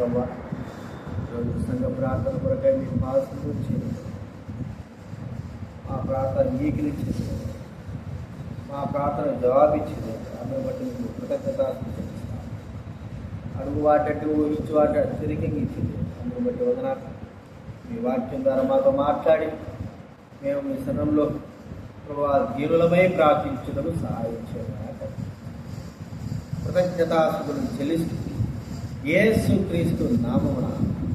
ప్రభావ ఈరోజు సంఘ ప్రార్థన కొరకై మీ పాస్ వచ్చింది మా ప్రార్థన అంగీకరించింది మా ప్రార్థన జవాబిచ్చింది. అందరి బట్టి మీకు కృతజ్ఞత అడుగు వాటట్టు ఊహించి వాట తిరిగి ఇచ్చింది అందరి బట్టి వదన మీ వాక్యం ద్వారా మాతో మాట్లాడి మేము మీ శరణంలో ప్రభా దీనులమై ప్రార్థించడం సహాయం చేయడానికి కృతజ్ఞతాసుకులు చెల్లిస్తూ యేసు క్రీస్తు నామమున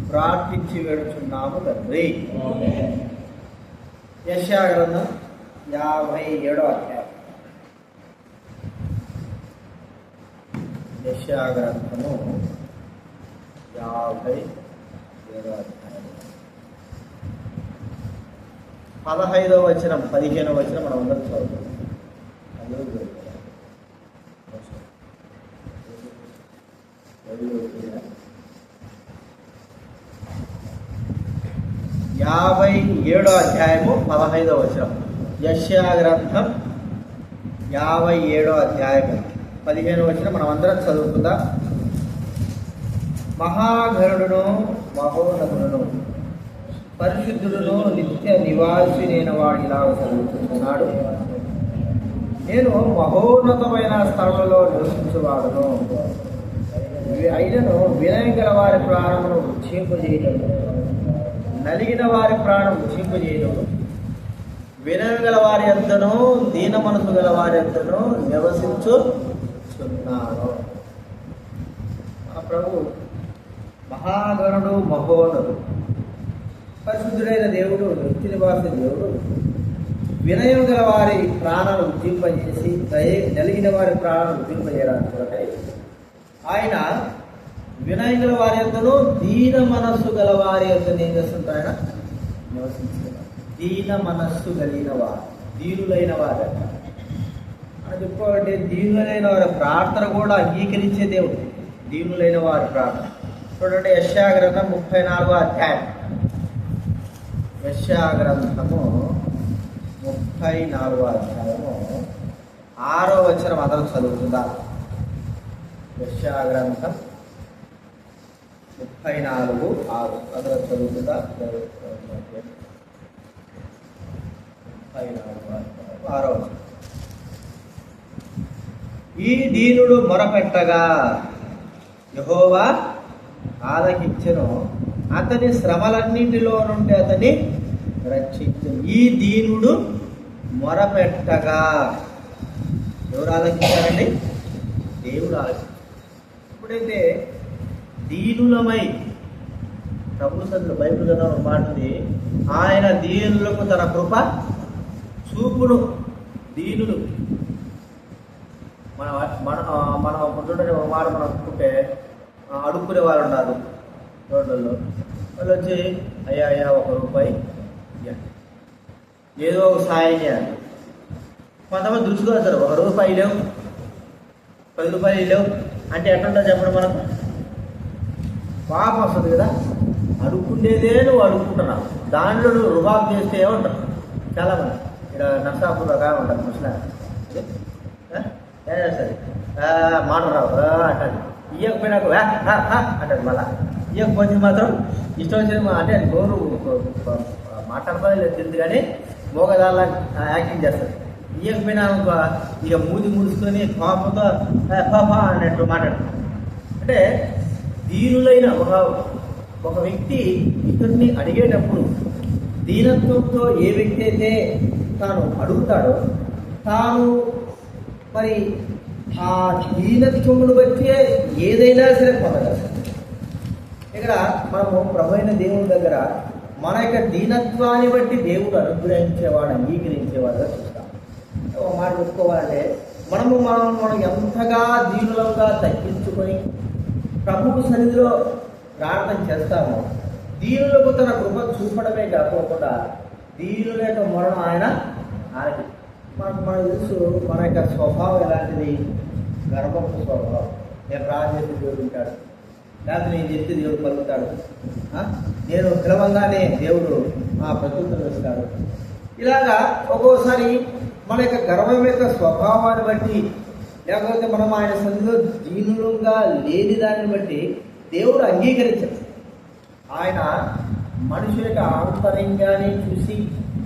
ప్రార్థించి వేడుచున్నాము తండ్రి. యశా గ్రంథం యాభై ఏడో అధ్యాయం. యశా గ్రంథము యాభై ఏడో అధ్యాయం. పదహైదవ వచనం పదిహేనవ వచనం మనం అందరం చదువుతాం అందరూ చదువుతాం. యాభై ఏడో అధ్యాయము పదహైదో వచనం. యశ్యా గ్రంథం యాభై ఏడో అధ్యాయం పదిహేను వచనం మనం అందరం చదువుకుందాం. మహాగరుడును మహోన్నతుడును పరిశుద్ధుడును నిత్య నివాసినైన వాడు ఇలా చదువుతున్నాడు. నేను మహోన్నతమైన స్థలంలో నివసించేవాడును. అయినను వినయం గల వారి ప్రాణమును ఉచ్చింపజేయడం నలిగిన వారి ప్రాణం ఉచ్చింపజేయడం వినయం గల వారి ఎంతను దీన మనసు గల వారి ఎంతనో నివసించుచున్నాను మా ప్రభు మహాగణుడు మహోన్నతుడు పరిశుద్ధుడైన దేవుడు నిత్య నివాస దేవుడు వినయం గల వారి ప్రాణాలు ఉద్దింపజేసి దయ నలిగిన వారి ప్రాణాలు ఉద్దింపజేయడానికి ఆయన వినయం గల వారి ఎంతనో దీన మనస్సు గల వారి ఎంత ఏం చేస్తుంటారు ఆయన? నివసించున్నారు దీన మనస్సు కలిగిన వారు దీనులైన వారు అని చెప్పుకోవాలంటే దీనులైన వారి ప్రార్థన కూడా అంగీకరించే దేవుడు. దీనులైన వారి ప్రార్థన. చూడండి యశాగ్రంథం ముప్పై నాలుగో అధ్యాయం. యశాగ్రంథము ముప్పై నాలుగో అధ్యాయము ఆరో వచ్చిన మాత్రం చదువుతుందా యశాగ్రంథం ముప్పై నాలుగు ఆరు. అందులో చదువుతుందా? ముప్పై నాలుగు ఆరో. ఈ దీనుడు మొరపెట్టగా యహోవా ఆలకించను. అతని శ్రమలన్నింటిలో నుండి అతని రక్షించను. ఈ దీనుడు మొరపెట్టగా. ఎవరు ఆలకించారండి? దేవుడు ఆలకించారు. ఎప్పుడైతే దీనులమై ప్రభు సందులో బైబిల్ కదా ఒక మాట ఉంది ఆయన దీనులకు తన కృప చూపును. దీనులు. మన మన మన మనం చూడండి ఒక మాట మనం అనుకుంటే అడుక్కునే వాళ్ళు ఉన్నారు రోడ్లలో. వాళ్ళు వచ్చి అయ్యా అయ్యా ఒక రూపాయి ఏదో ఒక సాయం చేయాలి. కొంతమంది దుచ్చుకొస్తారు ఒక రూపాయి లేవు. పది రూపాయలు లేవు అంటే ఎట్లుంటుంది చెప్పండి మనకు? పాపం వస్తుంది కదా. అడుక్కుండేదే నువ్వు అడుక్కుంటున్నావు. దాంట్లో నువ్వు రుబాబు చేస్తే ఏమంటారు చాలా మంది ఇక్కడ నర్సాపురగా ఉంటారు ముస్లాం ఏం? చేస్తుంది? మాట రావు. అంటాడు ఇవ్వకపోయినాకు హా, అంటాడు మళ్ళా. ఇవ్వకపోతే మాత్రం ఇష్టం వచ్చిన అంటే గోరు మాట్లాడతా లేదు తెలియదు కానీ మోగదాళ్ళ యాక్టింగ్ చేస్తారు ఇయ్యకపోయినా అనుకో, ఇక మూది ముడుచుకొని పాపంతో "ఆ, పాపా అన్నట్టు మాట్లాడతారు అంటే దీనులైన ఒక ఒక వ్యక్తి ఇతరుని అడిగేటప్పుడు దీనత్వంతో ఏ వ్యక్తి అయితే తాను అడుగుతాడో తాను మరి ఆ దీనత్వమును బట్టి ఏదైనా సరే పొందగలరు ఇక్కడ మనము ప్రభు దేవుని దగ్గర మన యొక్క దీనత్వాన్ని బట్టి దేవుడు అనుగ్రహించేవాడు అంగీకరించేవాడు. చూస్తాం మాట చెప్పుకోవాలంటే మనము మనం మనం ఎంతగా దీనులంగా తగ్గించుకొని ప్రభుకు సన్నిధిలో ప్రార్థన చేస్తామో దీనులకు తన కృప చూపడమే కాకుండా దీనుల యొక్క మరణం ఆయన ఆయన మనకు మనకు తెలుసు మన యొక్క స్వభావం ఎలాంటిది? గర్భపు స్వభావం. నేను ప్రార్థన దేవుడు ఉంటాడు. లేకపోతే నేను చెప్తే దేవుడు పలుకుతాడు నేను పిలవంగానే దేవుడు ఆ ప్రత్యుత్తరం ఇస్తాడు ఇలాగా ఒక్కోసారి మన యొక్క గర్వం యొక్క స్వభావాన్ని బట్టి లేకపోతే మనం ఆయన సన్నిధిలో దీనులుగా లేని దాన్ని బట్టి దేవుడు అంగీకరించడు ఆయన మనుషుల యొక్క ఆంతర్యంగానే చూసి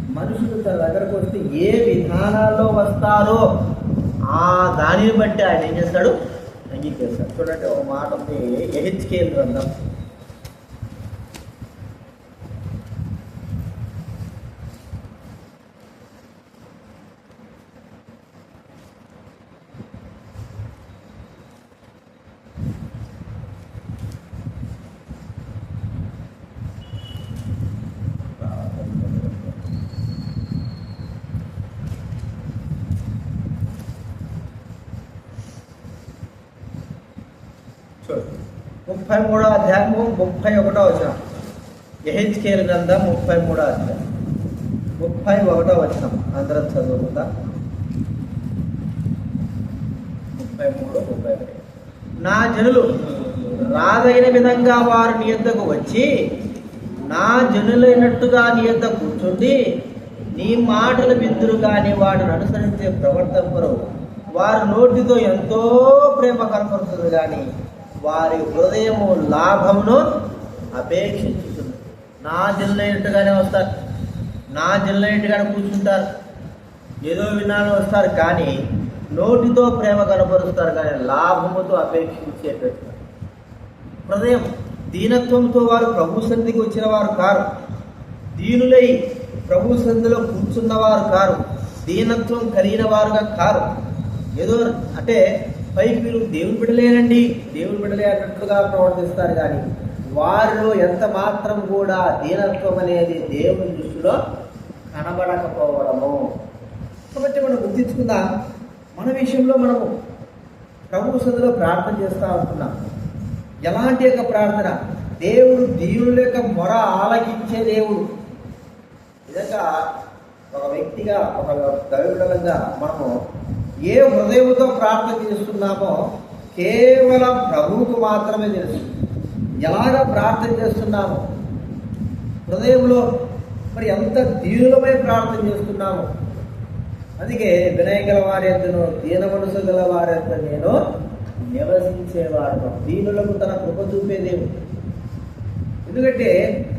మనుషులు తన దగ్గరకు వస్తే ఏ విధానాల్లో వస్తారో ఆ దానిని బట్టి ఆయన ఏం చేస్తాడు? అంగీకరిస్తాడు. చూడండి ఒక మాట ఉంది. ఎహెచ్కేల్ గ్రంథం. ముప్పై మూడో అధ్యాయము ముప్పై ఒకటో వచనం. ఎహెచ్కేల్ గ్రంథం ముప్పై మూడో అధ్యాయం. ముప్పై ఒకటో వచనం. అందరం చదువుకుందా? ముప్పై మూడు ముప్పై ఒకటి. నా జనులు రాదగిన విధంగా వారు నీ యొద్దకు వచ్చి నా జనులైనట్టుగా నీ యొద్ద కూర్చుండి నీ మాటలు విందురు కానీ వాడిని అనుసరించే ప్రవర్తనపరు వారి నోటితో ఎంతో ప్రేమ కనపరుతుంది కానీ వారి హృదయము లాభమును అపేక్షించుతుంది. నా జనులైనట్టుగానే వస్తారు. నా జనులైనట్టుగానే కూర్చుంటారు. ఏదో వినాలని వస్తారు కానీ నోటితో ప్రేమ కనపరుస్తారు కానీ లాభముతో అపేక్షించేటట్టు హృదయం దీనత్వంతో వారు ప్రభు సన్నిధికి వచ్చిన వారు కారు. దీనులై ప్రభు సన్నిధిలో కూర్చున్నవారు కారు. దీనత్వం కలిగిన వారుగా కారు. ఏదో అంటే పైకి మీరు దేవుని బిడలేనండి దేవుని బిడలే అన్నట్లుగా ప్రవర్తిస్తారు కానీ వారిలో ఎంత మాత్రం కూడా దీనత్వం అనేది దేవుని దృష్టిలో కనబడకపోవడము. కాబట్టి మనం గుర్తించుకుందాం మన విషయంలో మనము ప్రభు సన్నిధిలో ప్రార్థన చేస్తూ ఉంటున్నాం. ఎలాంటి యొక్క ప్రార్థన? దేవుడు దీవుల యొక్క మొర ఆలకించే దేవుడు. నిజంగా ఒక వ్యక్తిగా ఒక దైవడంగా మనము ఏ హృదయంతో ప్రార్థన చేస్తున్నామో కేవలం ప్రభువుకు మాత్రమే తెలుసు. ఎలాగ ప్రార్థన చేస్తున్నామో హృదయంలో మరి ఎంత దీనులమై ప్రార్థన చేస్తున్నామో. అందుకే వినయగల వారి దీన మనసు గల వారి నేను నివసించేవాడు దీనులకు తన కృప చూపే దేవుడు. ఎందుకంటే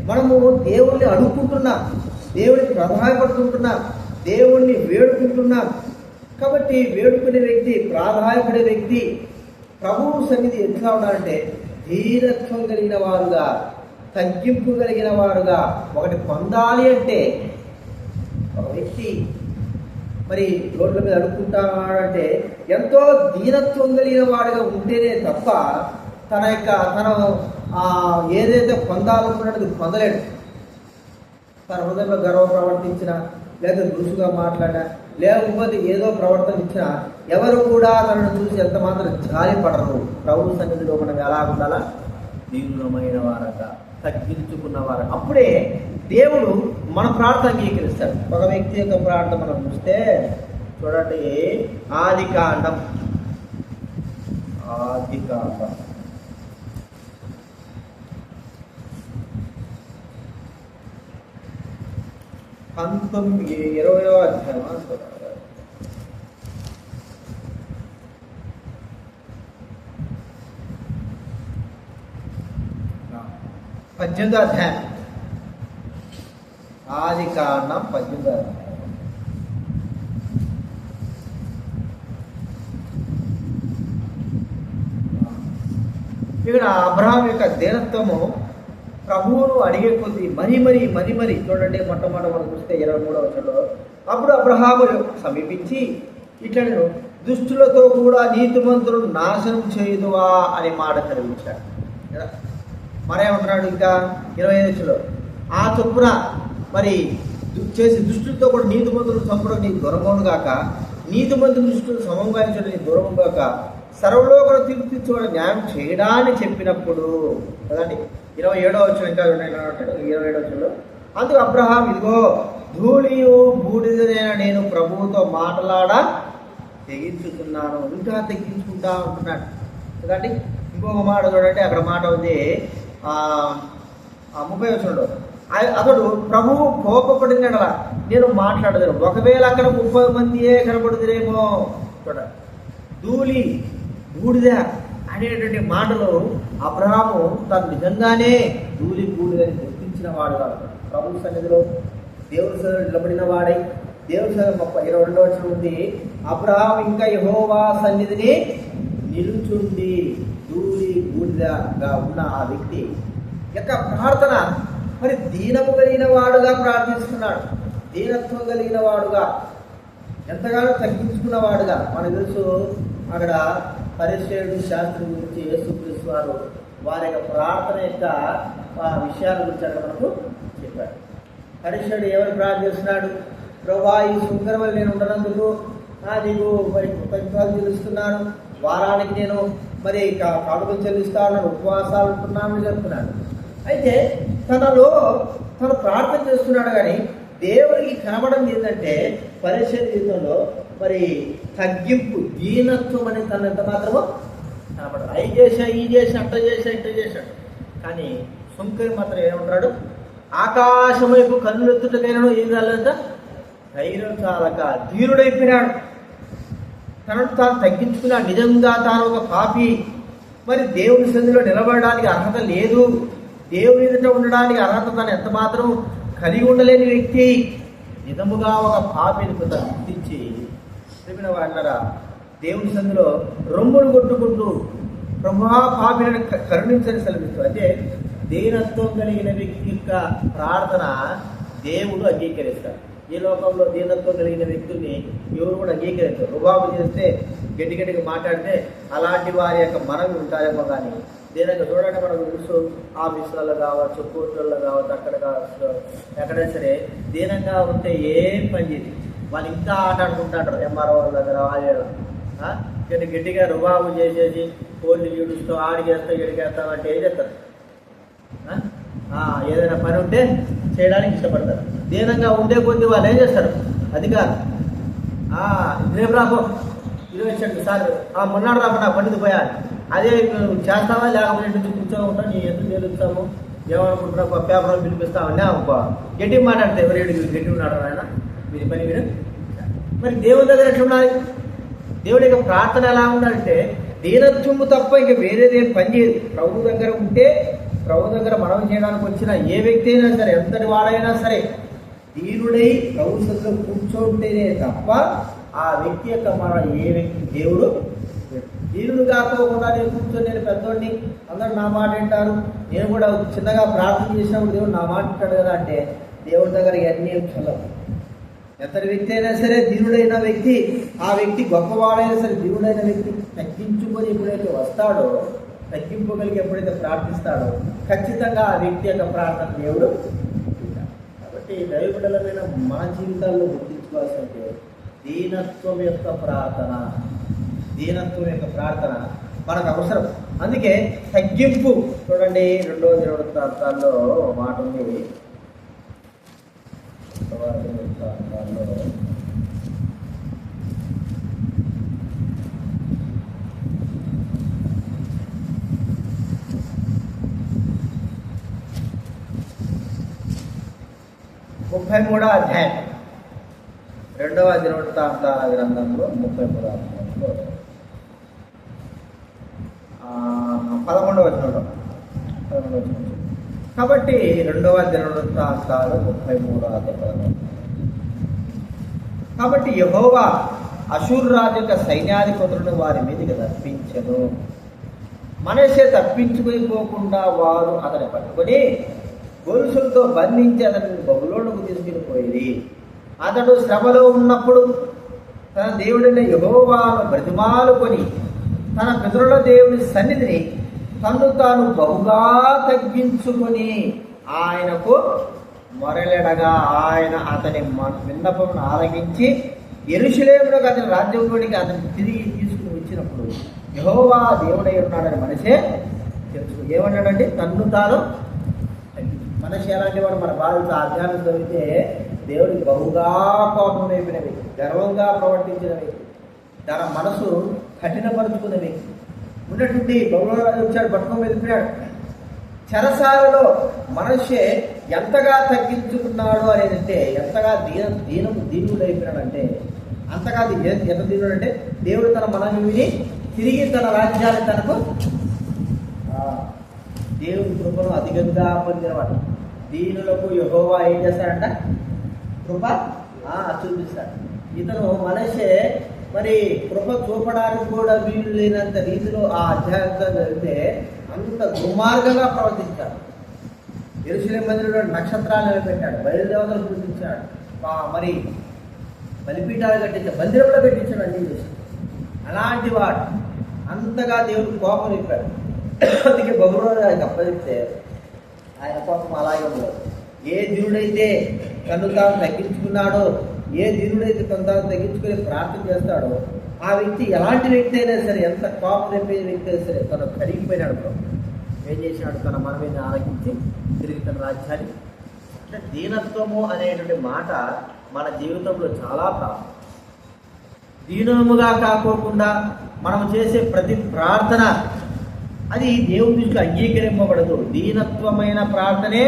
మనము దేవుణ్ణి అడుక్కుంటున్నాం దేవుడికి ప్రధానపడుతుంటున్నాం దేవుణ్ణి వేడుకుంటున్నాం కాబట్టి వేడుకునే వ్యక్తి ప్రాధాయపడే వ్యక్తి ప్రభువు సన్నిధి ఎట్లా ఉండాలంటే ధీరత్వం కలిగిన వారుగా తగ్గింపు కలిగిన వారుగా ఒకటి పొందాలి అంటే ఒక వ్యక్తి మరి రోడ్ల మీద అడుక్కుంటాడంటే ఎంతో దీనత్వం కలిగిన వాడిగా ఉంటేనే తప్ప తన యొక్క తన ఏదైతే పొందాలనుకున్నది పొందలేడు. తన హృదయంలో గర్వ ప్రవర్తించిన లేదా దురుసుగా మాట్లాడినా లేకపోతే ఏదో ప్రవర్తన ఇచ్చినా ఎవరు కూడా తనను చూసి ఎంత మాత్రం జాలి పడరు. ప్రభు సన్నిధిలో మనం ఎలా ఉండాలా? దీనులమైన వారట తగ్గించుకున్న వారు అప్పుడే దేవుడు మన ప్రార్థన అంగీకరిస్తాడు. ఒక వ్యక్తి యొక్క ప్రార్థన మనం చూస్తే చూడండి ఆది కాండం. ఆది కాండం. పంతొమ్మిది ఇరవయో అధ్యాయమా పద్దెనిమిదో అధ్యాయం ఆది కాండం పద్దెనిమిదో అధ్యాయం ఇక్కడ అబ్రహాం యొక్క దీనత్వము ప్రభువును అడిగే కొద్ది మరి మరి మరి మరి చూడండి మొట్టమొదటి మనం చూస్తే ఇరవై మూడవ వచ్చంలో అప్పుడు అబ్రహాము సమీపించి ఇట్లా దుష్టులతో కూడా నీతిమంతులు నాశనం చేయదువా అని మాట కలిగించాడు మరేమంటున్నాడు ఇంకా? ఇరవై ఐదులో ఆ చొప్పున మరి చేసి దుష్టులతో కూడా నీతిమంతులు చంపడం నీకు దూరమవును గాక నీతిమంతుల దృష్టిని సమంగాయించడం నీకు దూరము గాక సర్వలోకను తీర్చివాడు న్యాయం చేయడాన్ని చెప్పినప్పుడు కదండి? ఇరవై ఏడో వచ్చిన ఇంకా ఇరవై ఏడో వచ్చిన అందుకు అబ్రహాం ఇదిగో ధూళియు బూడిదనైన నేను ప్రభువుతో మాట్లాడ తెగించుతున్నాను ఇంకా తెగించుకుంటా ఉంటున్నాడు. ఎందుకంటే ఇంకొక మాట చూడండి అక్కడ మాట ఉంది. ముప్పై వచ్చినడు అతడు ప్రభువు కోపపడినడల నేను మాట్లాడలేను ఒకవేళ అక్కడ ముప్పై మందియే కనపడుతురేమో చూడండి ధూళి బూడిద అనేటువంటి మాటలు అబ్రహాము తను నిజంగానే ధూళి కూడిదని గుర్తించిన వాడు కాదు. ప్రభు సన్నిధిలో దేవుని సన్నిధిలో నిలబడిన వాడై దేవుని సన్నిధి గొప్ప ఇరవై రెండో వచ్చిన ఉంది అబ్రహాం ఇంకా యహోవా సన్నిధిని నిలుచుండి ధూళి బూడిదగా ఉన్న ఆ వ్యక్తి యొక్క ప్రార్థన మరి దీనము కలిగిన వాడుగా ప్రార్థిస్తున్నాడు. దీనత్వం కలిగిన వాడుగా ఎంతగానో తగ్గించుకున్న వాడుగా. మనకు తెలుసు అక్కడ పరిశ్రయుడు శాస్త్రం గురించి యేసుక్రీస్తు వారు వారి యొక్క ప్రార్థన యొక్క ఆ విషయాల గురించి అక్కడ మనకు చెప్పాడు పరిశ్రయుడు ఎవరు ప్రార్థిస్తున్నాడు ప్రభా ఈ సుందరం నేను ఉండనందుకు నీకు మరి కృతజ్ఞతలు చెల్లిస్తున్నాను వారానికి నేను మరి కాడుకలు చెల్లిస్తాను ఉపవాసాలు ఉంటున్నాను చెప్తున్నాను అయితే తనలో తను ప్రార్థన చేస్తున్నాడు కానీ దేవుడికి కనబడం ఏంటంటే పరిచయ జీవితంలో మరి తగ్గింపు దీనత్వం అనేది తను ఎంత మాత్రమో కనపడదు అవి చేసా ఈ చేసా అట్ట చేసా ఇట్ట చేశాడు కానీ సుంకరి మాత్రం ఏమంటాడు ఆకాశం వైపు కన్నులు ఎత్తుటకైనా ఏం రాలేదంట? ధైర్యం చాలక ధీరుడైపోయినాడు. తనను తాను తగ్గించుకున్నాడు నిజంగా తాను ఒక పాపి. మరి దేవుని సంధిలో నిలబడడానికి అర్హత లేదు. దేవుని ఎదుట ఉండడానికి అర్హత తను ఎంత మాత్రం కలిగి ఉండలేని వ్యక్తి. నిజముగా ఒక పాపిని కొంత గుర్తించి చెప్పిన వాళ్ళరా దేవుని సందులో రొమ్ములు కొట్టుకుంటూ ప్రభా పాపిలను క- కరుణించని సెలవిస్తూ. అంటే దీనత్వం కలిగిన వ్యక్తి యొక్క ప్రార్థన దేవుడు అంగీకరిస్తాడు. ఈ లోకంలో దీనత్వం కలిగిన వ్యక్తుల్ని ఎవరు కూడా అంగీకరించారు. రుబాబు చేస్తే గట్టి గట్టిగా మాట్లాడితే అలాంటి వారి యొక్క మనవి ఉంటారేమో కానీ దీనికి చూడండి మనకు తెలుసు ఆఫీసులలో కావచ్చు కోర్టులలో కావచ్చు అక్కడ కావచ్చు ఎక్కడైనా సరే దీనంగా ఉంటే ఏం పని చేయదు. వాళ్ళు ఇంకా ఆట ఆడుకుంటారు ఎంఆర్ఓ దగ్గర వాళ్ళు. కానీ గట్టిగా రుబాబు చేసేసి కోళ్ళు చూడుస్తూ ఆడికేస్తూ ఎడికేస్తాం అంటే ఏం చేస్తారు? ఏదైనా పని ఉంటే చేయడానికి ఇష్టపడతారు. దీనంగా ఉండే కొద్ది వాళ్ళు ఏం చేస్తారు? అధికారం రేపు రాబో ఇరవై వచ్చాడు సార్. ఆ మొన్నాడు రాకుండా నా పండుగ అదే నువ్వు చేస్తావా? లేకపోతే కూర్చో నుంచి కూర్చొని ఉంటా నీ ఎందుకు తెలుస్తాము ఏమనుకుంటున్నావు? ఒక పిలిపిస్తామని అనుకో గట్టి మాట్లాడితే ఎవరు గట్టి ఉన్నాడు ఆయన మీ పని మీరు మరి దేవుని దగ్గర ఎట్లా ఉండాలి? దేవుడి యొక్క ప్రార్థన ఎలా ఉండాలంటే దీనత్వము తప్ప ఇంక వేరేది ఏం పని చేయదు. ప్రభు దగ్గర ఉంటే ప్రభు దగ్గర మనం చేయడానికి వచ్చిన ఏ వ్యక్తి అయినా సరే ఎంతటి వాడైనా సరే దీనుడై ప్రభు సన్నిధిలో కూర్చోంటేనే తప్ప ఆ వ్యక్తి యొక్క మన ఏ వ్యక్తి దేవుడు దీనుడు కాకోకుండా నేను కూర్చొని నేను పెద్దోడిని అందరూ నా మాట వింటారు. నేను కూడా చిన్నగా ప్రార్థన చేసినప్పుడు దేవుడు నా మాట వింటాడు కదా అంటే దేవుడి దగ్గర ఇవన్నీ చల్లవు. ఎంతటి వ్యక్తి అయినా సరే దీనుడైన వ్యక్తి ఆ వ్యక్తి గొప్పవాడైనా సరే దీనుడైన వ్యక్తి తగ్గించుకొని ఎప్పుడైతే వస్తాడో తగ్గింపుగలిగి ఎప్పుడైతే ప్రార్థిస్తాడో ఖచ్చితంగా ఆ వ్యక్తి యొక్క ప్రార్థన దేవుడు కాబట్టి దైవబిడలమైన మా జీవితాల్లో గుర్తించుకోవాల్సిందే దీనత్వం యొక్క ప్రార్థన దీనత్వం యొక్క ప్రార్థన మనకు అవసరం. అందుకే తగ్గింపు. చూడండి రెండో ఇరవై ప్రాంతాల్లో మాట ఉంది. రెండవ దినవృత్తాంతాల్లో ముప్పై మూడో అధ్యాయం. రెండవ దినవృత్తాంత గ్రంథంలో ముప్పై మూడో అధ్యాయంలో పదకొండవ వచనంలో పదకొండవ వచనం కాబట్టి రెండవ దినవృత్తాంతాలు ముప్పై మూడవ అధ్యాయం కాబట్టి యహోవా అశూర్ రాజు యొక్క సైన్యాధిపతులను వారి మీదకి తప్పించను మనసే తప్పించుకొని పోకుండా వారు అతని పట్టుకొని గొలుసులతో బంధించి అతనిని బబులోనుకు తీసుకుని అతడు శ్రమలో ఉన్నప్పుడు తన దేవుడైన యహోవాను బ్రతిమాలుకొని తన పితరుల దేవుని సన్నిధిని తన్ను తాను బహుగా తగ్గించుకొని ఆయనకు మొరలెడగా ఆయన అతని విన్నపమును ఆలగించి ఎరుషులేములకు అతని రాజ్యంలోనికి అతన్ని తిరిగి తీసుకుని వచ్చినప్పుడు యహోవా దేవుడై ఉన్నాడని మనసే తెలుసు ఏమన్నాడండి తన్ను తాను మనిషి ఎలాంటి వాడు మన బాధిత అధ్యానం చదివితే దేవుడికి బహుగా కోపం వ్యక్తి గర్వంగా ప్రవర్తించిన వ్యక్తి తన మనసు కఠినపరుచుకున్న వ్యక్తి. ఉన్నటువంటి బహుళరాజు వచ్చాడు పట్టుకొని వెళ్ళిపోయాడు చెరసాలలో మనిషి ఎంతగా తగ్గించుకున్నాడు అనేది అంటే ఎంతగా దీన దీనం దీనుడు అయిపోయినాడంటే అంతగా ఎంత దీనుడు అంటే దేవుడు తన మనల్ని విని తిరిగి తన రాజ్యాన్ని తనకు ఆ, దేవుని కృపను అధికంగా పొందినవాడు. దీనులకు యహోవా ఏం చేస్తాడంట? కృప చూపిస్తాడు. ఇతను మనిషే మరి కృప చూపడానికి కూడా వీలు లేనంత రీతిలో ఆ అధ్యాయంతో వెళ్తే అంత దుర్మార్గంగా ప్రవర్తించాడు. ఎరుసలే మందిరంలో నక్షత్రాలు నిలబెట్టాడు బయలుదేవతలు పూజించాడు మరి బలిపీఠాలు కట్టించాడు మందిరంలో కట్టించాడు అన్ని చేసి. అలాంటి వాడు అంతగా దేవుడు కోపం ఇప్పాడు అందుకే బహురోజు ఆయన అప్పచెప్తే ఆయన కోపం అలాగే ఉండదు. ఏ దీనుడైతే తను తాను తగ్గించుకున్నాడో ఏ దీనుడైతే తన తాను తగ్గించుకుని ప్రార్థన చేస్తాడో ఆ వ్యక్తి ఎలాంటి వ్యక్తి అయినా సరే ఎంత కోపం నింపిన వ్యక్తి అయినా సరే తను కరిగిపోయినాడు ప్రభు ఏం చేసినాడు తన మనవిని ఆలకించి తిరిగి తన రాజ్యాన్ని. అంటే దీనత్వము అనేటువంటి మాట మన జీవితంలో చాలా ప్రాబ్లం దీనముగా కాకోకుండా మనం చేసే ప్రతి ప్రార్థన అది దేవుని దృష్టిలో అంగీకరింపబడదు. దీనత్వమైన ప్రార్థనే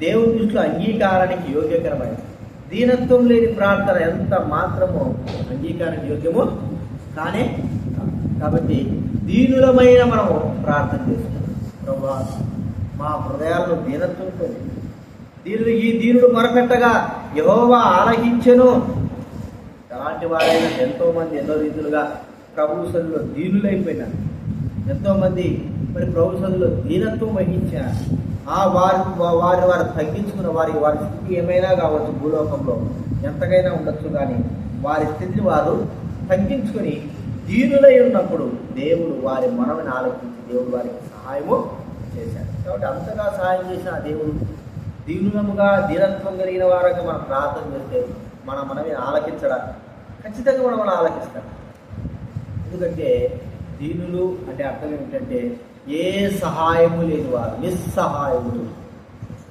దేవుని దృష్టిలో అంగీకారానికి యోగ్యకరమైనది. దీనత్వం లేని ప్రార్థన ఎంత మాత్రమో అంగీకారం యోగ్యమో కానే కాబట్టి దీనులమైన మనము ప్రార్థన చేస్తున్నాం. ప్రభా మా హృదయాల్లో దీనత్వంతో దీనులు ఈ దీనుడు మొరపెట్టగా యహోవా ఆలకించెను. ఎలాంటి వారైనా ఎంతోమంది ఎన్నో రీతులుగా ప్రభుత్వంలో దీనులైపోయినారు. ఎంతోమంది మరి ప్రభుత్వంలో దీనత్వం వహించారు ఆ వారి వారి వారు తగ్గించుకున్న వారి వారి స్థితి ఏమైనా కావచ్చు భూలోకంలో ఎంతకైనా ఉండొచ్చు కానీ వారి స్థితిని వారు తగ్గించుకొని దీనులై ఉన్నప్పుడు దేవుడు వారి మనవిని ఆలోచించి దేవుడు వారికి సహాయము చేశాడు. కాబట్టి అంతగా సహాయం చేసిన దేవుడు దీనులముగా దీనత్వం కలిగిన వారికి మనం ప్రార్థన చేస్తే మన మనవి ఆలకించడా? ఖచ్చితంగా మనం ఆలకిస్తాం. ఎందుకంటే దీనులు అంటే అర్థం ఏమిటంటే ఏ సహాయము లేని వారు నిస్సహాయములు.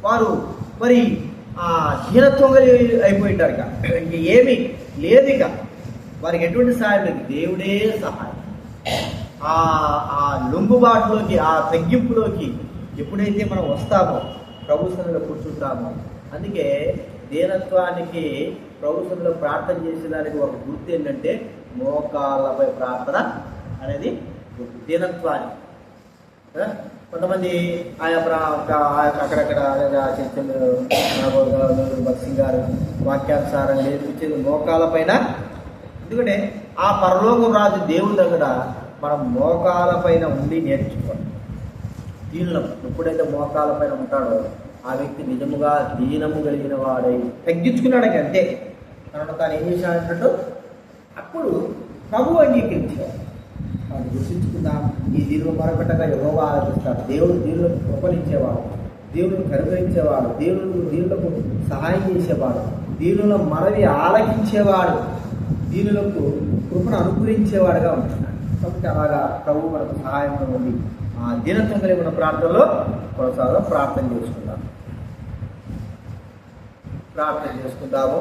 వారు మరి ఆ దీనత్వం కలిగి అయిపోయింటారు ఇక. ఇంక ఏమి లేదు ఇక. వారికి ఎటువంటి సహాయం లేదు. దేవుడే సహాయం. ఆ ఆ లొంగుబాటులోకి ఆ తగ్గింపులోకి ఎప్పుడైతే మనం వస్తామో ప్రభుత్వంలో కూర్చుంటామో అందుకే దీనత్వానికి ప్రభుత్వంలో ప్రార్థన చేసేదానికి ఒక గుర్తు ఏంటంటే మోకాళ్ళపై ప్రార్థన అనేది దీనత్వానికి. కొంతమంది ఆయా ప్రా ఒక- అక్కడక్కడ చర్చలు భక్సింగ్ గారు వాక్యానుసారం నేర్పించేది మోకాల పైన. ఎందుకంటే ఆ పరలోకం రాజు దేవుడి దగ్గర మనం మోకాల పైన ఉండి నేర్చుకోవాలి. దీనం ఎప్పుడైతే మోకాల పైన ఉంటాడో ఆ వ్యక్తి నిజముగా దీనము కలిగిన వాడై తగ్గించుకున్నాడు అంతే. తనను తాను ఏం చేశాడంటూ అప్పుడు ప్రభు అంగీకరించాడు. వాడిని గుర్తించుకుందాం. ఈ దీనిలో మరొకటగా ఎవరో ఆలోచిస్తాడు దేవుడు దీనులకు కృపనిచ్చేవాడు దేవుడు కరుణించేవాడు దేవుడు దీనులకు సహాయం చేసేవాడు. దీనిలో మనవి ఆలకించేవాడు. దీనులకు కృపను అనుగ్రహించేవాడుగా ఉంటున్నాడు. కాబట్టి అలాగా ప్రభు మనకు సహాయంగా ఉంది ఆ దీనత్వం కలిగి ఉన్న ప్రాంతంలో కొనసాగా ప్రార్థన చేసుకుందాం. ప్రార్థన చేసుకుందాము.